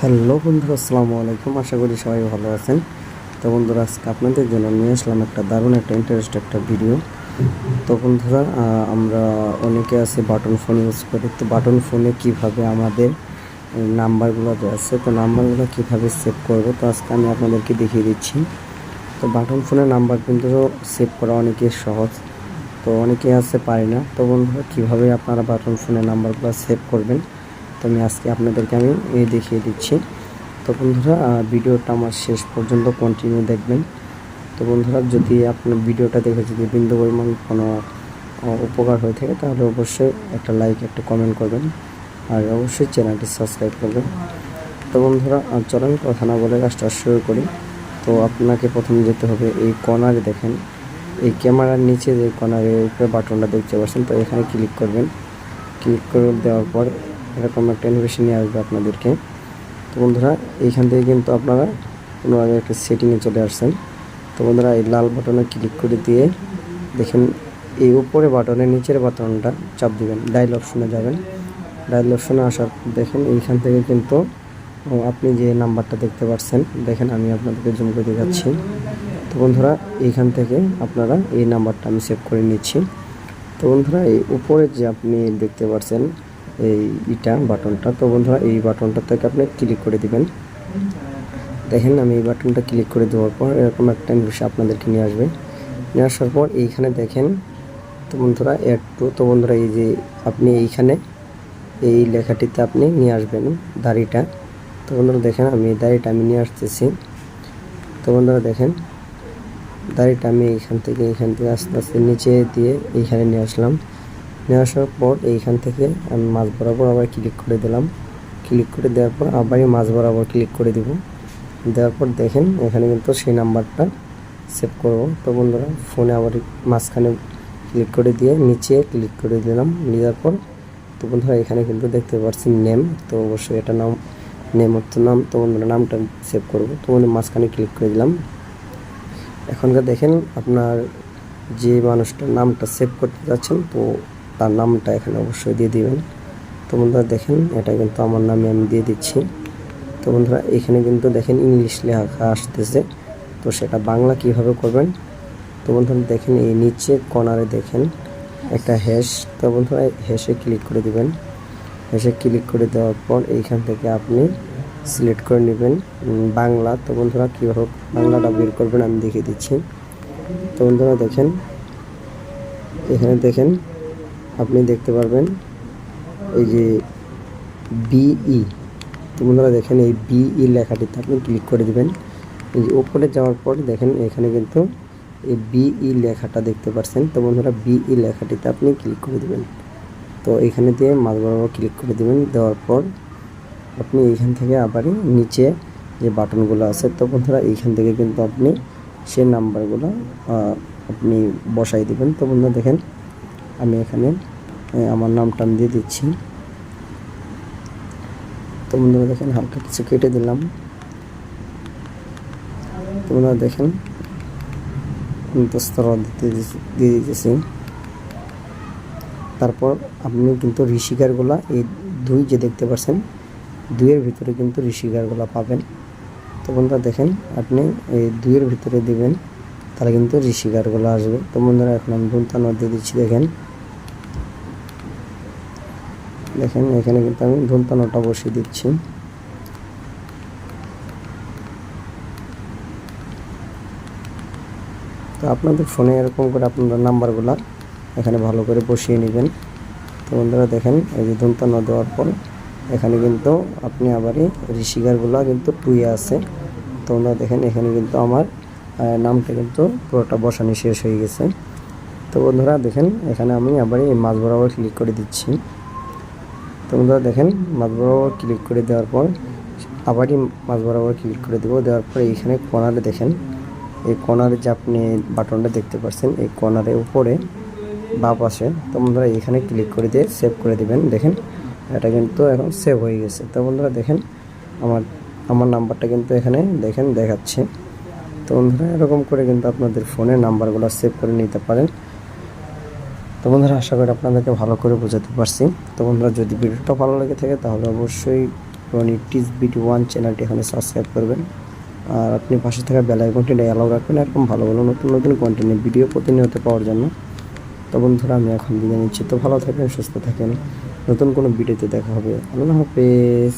Hello বন্ধুরা, আসসালামু আলাইকুম। আশা করি সবাই ভালো আছেন। তো বন্ধুরা, আজকে আপনাদের জন্য নিয়ে আসলাম একটা দারুণ একটা ইন্টারেস্ট একটা ভিডিও তো বন্ধুরা আমরা অনেকে আছে বাটন ফোন ইউজ করি। তো বাটন ফোনে কীভাবে আমাদের নাম্বারগুলো আছে, তো নাম্বারগুলো কীভাবে সেভ করব, তো আজকে আমি আপনাদেরকে দেখিয়ে দিচ্ছি। তো বাটন ফোনের নাম্বার কিন্তু সেভ করা অনেকে সহজ, তো অনেকে আছে পারে না। তো বন্ধুরা, কীভাবে আপনারা বাটন ফোনের নাম্বারগুলো সেভ করবেন? তো আমি আজকে আপনাদেরকে আমি দেখিয়ে দিচ্ছি। তো বন্ধুরা ভিডিওটা আমার শেষ পর্যন্ত কন্টিনিউ দেখবেন। তো বন্ধুরা, যদি আপনার ভিডিওটা দেখে যদি বিন্দু পরিমাণ কোনো উপকার হয়ে থাকে, তাহলে অবশ্যই একটা লাইক একটা কমেন্ট করবেন। আর অবশ্যই চ্যানেলটি সাবস্ক্রাইব করবেন। তো বন্ধুরা চলেন কথা না বলে কাজটা শুরু করি। তো আপনাকে প্রথমে যেতে হবে এই কর্নারে দেখেন। এই ক্যামেরার নিচে যে কর্নারের উপরে বাটনটা দেখতে পাচ্ছেন, তো এখানে ক্লিক করবেন। ক্লিক করে দেওয়ার পর এরকম একটা ইনভিটেশন নিয়ে আসবে আপনাদেরকে। তো বন্ধুরা, এইখান থেকে কিন্তু আপনারা কোনো আগে একটা সেটিংয়ে চলে আসছেন। তো বন্ধুরা, এই লাল বাটনে ক্লিক করে দিয়ে দেখেন, এই উপরে বাটনের নিচের বাটনটা চাপ দিবেন ডায়াল অপশনে যাবেন। ডায়াল অপশনে আসার দেখেন, এইখান থেকে কিন্তু আপনি যে নাম্বারটা দেখতে পাচ্ছেন, দেখেন আমি আপনাদেরকে জুম করে দেখাচ্ছি তো বন্ধুরা, এইখান থেকে আপনারা এই নাম্বারটা আমি সেভ করে নিচ্ছি। তো বন্ধুরা, এই উপরে যে আপনি দেখতে পাচ্ছেন এই ইটা বাটনটা। তো বন্ধুরা, এই বাটনটা থেকে আপনি ক্লিক করে দিবেন। দেখেন, আমি এই বাটনটা ক্লিক করে দেওয়ার পর এরকম একটা নিউজ আপনাদেরকে নিয়ে আসবে। নিয়ে আসার পর এইখানে দেখেন, তো বন্ধুরা একটু তো বন্ধুরা, এই যে আপনি এইখানে এই লেখাটিতে আপনি নিয়ে আসবেন দাড়িটা। তো বন্ধুরা, দেখেন, আমি দাড়িটা আমি নিয়ে আসতেছি। তো বন্ধুরা, দেখেন, দাড়িটা আমি এইখান থেকে এইখান থেকে আস্তে আস্তে নিচে দিয়ে এইখানে নিয়ে আসলাম। নিয়ে আসার পর এইখান থেকে আমি মাছ বরাবর আবার ক্লিক করে দিলাম। ক্লিক করে দেওয়ার পর আবারই মাছ বরাবর ক্লিক করে দিব। দেওয়ার পর দেখেন এখানে কিন্তু সেই নাম্বারটা সেভ করব। তো বন্ধুরা ফোনে আবার মাঝখানে ক্লিক করে দিয়ে নিচে ক্লিক করে দিলাম। দেওয়ার পর তো বন্ধুরা, এখানে কিন্তু দেখতে পাচ্ছি নেম তো অবশ্যই এটা নাম নেম হচ্ছে নাম। তো বন্ধুরা, নামটা সেভ করব। তো বন্ধু মাঝখানে ক্লিক করে দিলাম। এখনকার দেখেন আপনার যে মানুষটার নামটা সেভ করতে যাচ্ছেন, তো তার নামটা এখানে অবশ্যই দিয়ে দিবেন। তো বন্ধুরা দেখেন, এটা কিন্তু আমার নামে আমি দিয়ে দিচ্ছি। তো বন্ধুরা, এখানে কিন্তু দেখেন ইংলিশ লেখা আসতেছে। তো সেটা বাংলা কীভাবে করবেন? তো বন্ধুরা দেখেন, এই নিচে কর্নারে দেখেন একটা হ্যাশ তো বন্ধুরা হ্যাশে ক্লিক করে দিবেন। হ্যাশে ক্লিক করে দেওয়ার পর এইখান থেকে আপনি সিলেক্ট করে নেবেন বাংলা। তো বন্ধুরা, কীভাবে বাংলাটা বের করবেন আমি দেখিয়ে দিচ্ছি। তো বন্ধুরা দেখেন, এখানে দেখেন আপনি দেখতে পারবেন এই যে বিই তো বন্ধুরা দেখেন এই বিই লেখাটিতে আপনি ক্লিক করে দিবেন। এই যে ওপরে যাওয়ার পর দেখেন এখানে কিন্তু এই বিই লেখাটা দেখতে পাচ্ছেন তো বন্ধুরা বিই লেখাটিতে আপনি ক্লিক করে দিবেন। তো এখানে দিয়ে মাঝ বরাবর ক্লিক করে দিবেন। দেওয়ার পর আপনি এইখান থেকে আবারই নিচে যে বাটনগুলো আছে, তো বন্ধুরা এইখান থেকে কিন্তু আপনি সে নাম্বারগুলো আপনি বসাই দিবেন। তো বন্ধুরা দেখেন আমি এখানে আমার নামটা দিয়ে দিচ্ছি। তো বন্ধুরা দেখেন, হালকা কিছু কেটে দিলাম। তো বন্ধুরা দেখেন দস্তর দিতে দিয়ে দিতেছি। তারপর আপনি কিন্তু ঋষিকারগুলা, এই দুই যে দেখতে পাচ্ছেন, দুইয়ের ভিতরে কিন্তু ঋষিকারগুলা পাবেন। তো বন্ধুরা দেখেন, আপনি এই দুইয়ের ভিতরে দিবেন, তাহলে কিন্তু ঋষিকারগুলো আসবে। তো বন্ধুরা, এখন আমি ধূমতানো দিয়ে দিচ্ছি, দেখেন। দেখেন, এখানে কিন্তু আমি ধূমতানোটা বসিয়ে দিচ্ছি। তো আপনাদের ফোনে এরকম করে আপনারা নাম্বারগুলো এখানে ভালো করে বসিয়ে নেবেন। তো বন্ধুরা দেখেন, এই যে ধূমতানো দেওয়ার পর এখানে কিন্তু আপনি আবারই ঋষিকারগুলো কিন্তু টুয়ে আছে। তো বন্ধুরা দেখেন, এখানে কিন্তু আমার নামটা কিন্তু পুরোটা বসানো শেষ হয়ে গেছে। তো বন্ধুরা দেখেন, এখানে আমি আবার এই মাছ বরাবর ক্লিক করে দিচ্ছি। তো বন্ধুরা দেখেন, মাছ বরাবর ক্লিক করে দেওয়ার পর, আবারই মাছ বরাবর ক্লিক করে দেবো। দেওয়ার পর এইখানে কর্নারে দেখেন, এই কর্নারে যে আপনি বাটনটা দেখতে পাচ্ছেন এই কর্নারের উপরে বা পাশে তো বন্ধুরা এখানে ক্লিক করে দিয়ে সেভ করে দিবেন। দেখেন, এটা কিন্তু এখন সেভ হয়ে গেছে। তো বন্ধুরা দেখেন, আমার আমার নাম্বারটা কিন্তু এখানে দেখেন দেখাচ্ছে। তো বন্ধুরা এরকম করে কিন্তু আপনাদের ফোনে নাম্বারগুলো সেভ করে নিতে পারেন। তো বন্ধুরা, আশা করি আপনাদেরকে ভালো করে বোঝাতে পারছি। তো বন্ধুরা, যদি ভিডিওটা ভালো লেগে থাকে, তাহলে অবশ্যই রনি টিস বিটি ওয়ান চ্যানেলটি এখানে সাবস্ক্রাইব করবেন। আর আপনি পাশে থাকা বেল আইকনটি অ্যালাউ রাখবেন এরকম ভালো ভালো নতুন নতুন কন্টেন্টের ভিডিও প্রতিনিয়ত পাওয়ার জন্য। তো বন্ধুরা, আমি এখন বিদায় নিচ্ছি। তো ভালো থাকেন, সুস্থ থাকেন। নতুন কোনো ভিডিওতে দেখা হবে। আল্লাহ হাফেজ।